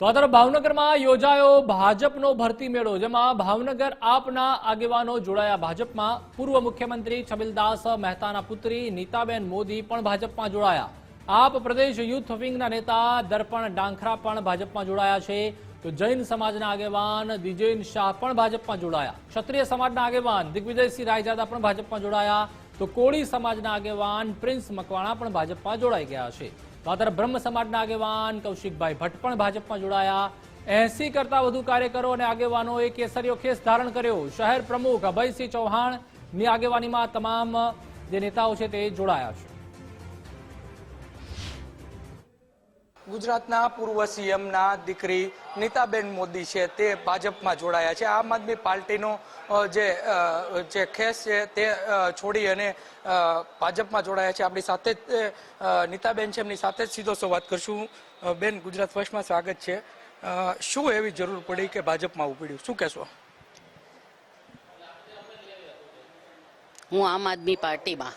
તો તરફ ભાવનગરમાં યોજાયો ભાજપનો ભરતી મેળો, જેમાં ભાવનગર આપના આગેવાનો જોડાયા. ભાજપમાં પૂર્વ મુખ્યમંત્રી છબીલદાસ મહેતાના પુત્રી નીતાબેન મોદી પણ ભાજપમાં જોડાયા. આપ પ્રદેશ યુથ વિંગના નેતા દર્પણ ડાંખરા પણ ભાજપમાં જોડાયા છે. તો જૈન સમાજના આગેવાન દિજેન શાહ પણ ભાજપમાં જોડાયા. ક્ષત્રિય સમાજના આગેવાન દિગ્વિજયસિંહ રાયજાદા પણ ભાજપમાં જોડાયા. તો કોળી સમાજના આગેવાન પ્રિન્સ મકવાણા પણ ભાજપમાં જોડાઈ ગયા છે. તો બ્રહ્મ સમાજના આગેવાન કૌશિકભાઈ ભટ્ટ પણ ભાજપમાં જોડાયા. એસી કરતા વધુ કાર્યકરો અને આગેવાનોએ કેસરીઓ ખેસ ધારણ કર્યો. શહેર પ્રમુખ અભયસિંહ ચૌહાણની આગેવાનીમાં તમામ જે નેતાઓ છે તે જોડાયા છે. ગુજરાતના પૂર્વ સીએમના દીકરી નીતાબેન મોદી છે તે ભાજપમાં જોડાયા છે. આમ આદમી પાર્ટીનો જે જે ખેસ છે તે છોડી અને ભાજપમાં જોડાયા છે. આપણી સાથે જ નીતાબેન છે. એમની સાથે જ સીધો સંવાદ કરશું. બેન, ગુજરાત ફર્સ્ટમાં સ્વાગત છે. શું એવી જરૂર પડી કે ભાજપમાં ઉપડ્યું? શું કહેશો? હું આમ આદમી પાર્ટીમાં.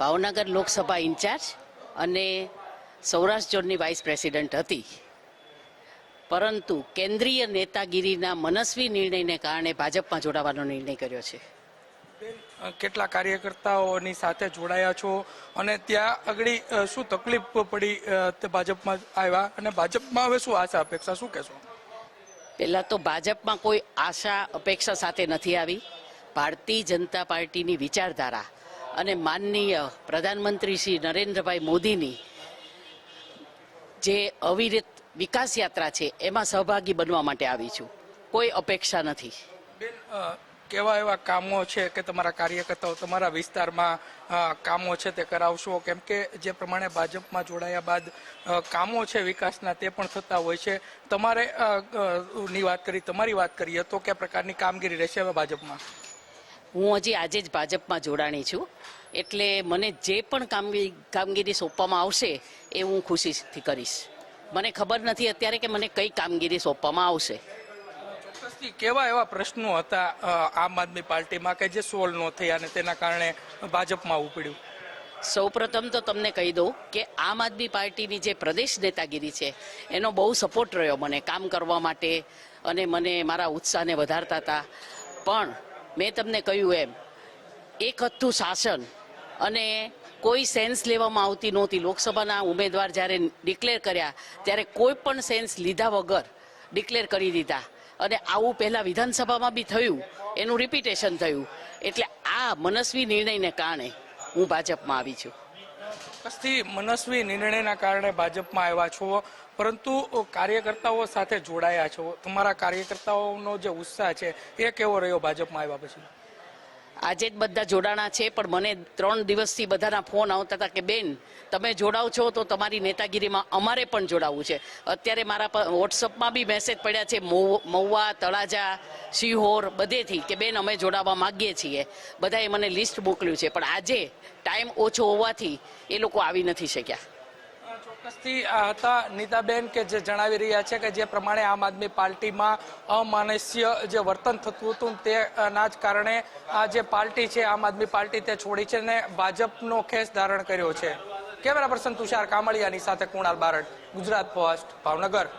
ભાવનગર લોકસભા ઇન્ચાર્જ અને સૌરાષ્ટ્ર ઝોનની વાઇસ પ્રેસિડેન્ટ હતી. પરંતુ કેન્દ્રીય નેતાગીરીના મનસ્વી નિર્ણયને કારણે ભાજપમાં જોડાવાનો નિર્ણય કર્યો છે. કેટલા કાર્યકર્તાઓની સાથે જોડાયા છો? અને ત્યાં આગળ શું તકલીફ પડી તે ભાજપમાં આવ્યા? અને ભાજપમાં હવે શું આશા અપેક્ષા શું કહેશો? પહેલાં તો ભાજપમાં કોઈ આશા અપેક્ષા સાથે નથી આવી. ભારતીય જનતા પાર્ટીની વિચારધારા અને માનનીય પ્રધાનમંત્રી શ્રી નરેન્દ્રભાઈ મોદીની જે અવિરત વિકાસ યાત્રા છે એમાં સહભાગી બનવા માટે આવી છું. કોઈ અપેક્ષા નથી. બેન કેવા એવા કામો છે કે તમારા કાર્યકર્તાઓ તમારા વિસ્તારમાં કામો છે તે કરાવશો? કેમ કે જે પ્રમાણે ભાજપમાં જોડાયા બાદ કામો છે વિકાસના તે પણ થતા હોય છે. તમારે ની વાત કરી તમારી વાત કરીએ તો કયા પ્રકારની કામગીરી રહેશે હવે ભાજપમાં? હું હજી આજે જ ભાજપમાં જોડાણી છું. એટલે મને જે પણ કામગીરી કામગીરી સોંપવામાં આવશે એ હું ખુશીથી કરીશ. મને ખબર નથી અત્યારે કે મને કઈ કામગીરી સોંપવામાં આવશે. કેવા એવા પ્રશ્નો હતા આમ આદમી પાર્ટીમાં કે જે સોલ્વ ન થયા અને તેના કારણે ભાજપમાં ઉપડ્યું? સૌપ્રથમ તો તમને કહી દઉં કે આમ આદમી પાર્ટીની જે પ્રદેશ નેતાગીરી છે એનો બહુ સપોર્ટ રહ્યો મને કામ કરવા માટે અને મને મારા ઉત્સાહને વધારતા હતા. પણ મેં તમને કહ્યું એમ એક હતું શાસન અને કોઈ સેન્સ લેવામાં આવતી નહોતી. લોકસભાના ઉમેદવાર જ્યારે ડિક્લેર કર્યા, ત્યારે કોઈ પણ સેન્સ લીધા વગર ડિક્લેર કરી દીધા. અને આવું પહેલાં વિધાનસભામાં બી થયું, એનું રિપીટેશન થયું. એટલે આ મનસ્વી નિર્ણયને કારણે હું ભાજપમાં આવી છું. ચોક્કસથી મનસ્વી નિર્ણયના કારણે ભાજપમાં આવ્યા છો, પરંતુ કાર્યકર્તાઓ સાથે જોડાયા છો. તમારા કાર્યકર્તાઓનો જે ઉત્સાહ છે, એ કેવો રહ્યો ભાજપમાં આવ્યા પછી? આજે જ બધા જોડાણા છે, પણ મને ત્રણ દિવસથી બધાના ફોન આવતા હતા કે, બેન, તમે જોડાવ છો તો તમારી નેતાગીરીમાં અમારે પણ જોડાવવું છે. અત્યારે મારા વોટ્સઅપમાં બી મેસેજ પડ્યા છે મહુ- મહુવા, તળાજા, શિહોર, બધેથી કે, બેન, અમે જોડાવા માગીએ છીએ. બધાએ મને લિસ્ટ મોકલ્યું છે, પણ આજે ટાઈમ ઓછો હોવાથી એ લોકો આવી નથી શક્યા. ચોક્કસથી હતા નીતાબેન કે જે જણાવી રહ્યા છે કે જે પ્રમાણે આમ આદમી પાર્ટીમાં અમાનસ્ય જે વર્તન થતું હતું તેના જ કારણે આ જે પાર્ટી છે, આમ આદમી પાર્ટી તે છોડી છે અને ભાજપનો ખેસ ધારણ કર્યો છે. કેમેરા પર્સન તુષાર કામળિયાની સાથે કુણાલ બારડ, ગુજરાત ફર્સ્ટ ભાવનગર.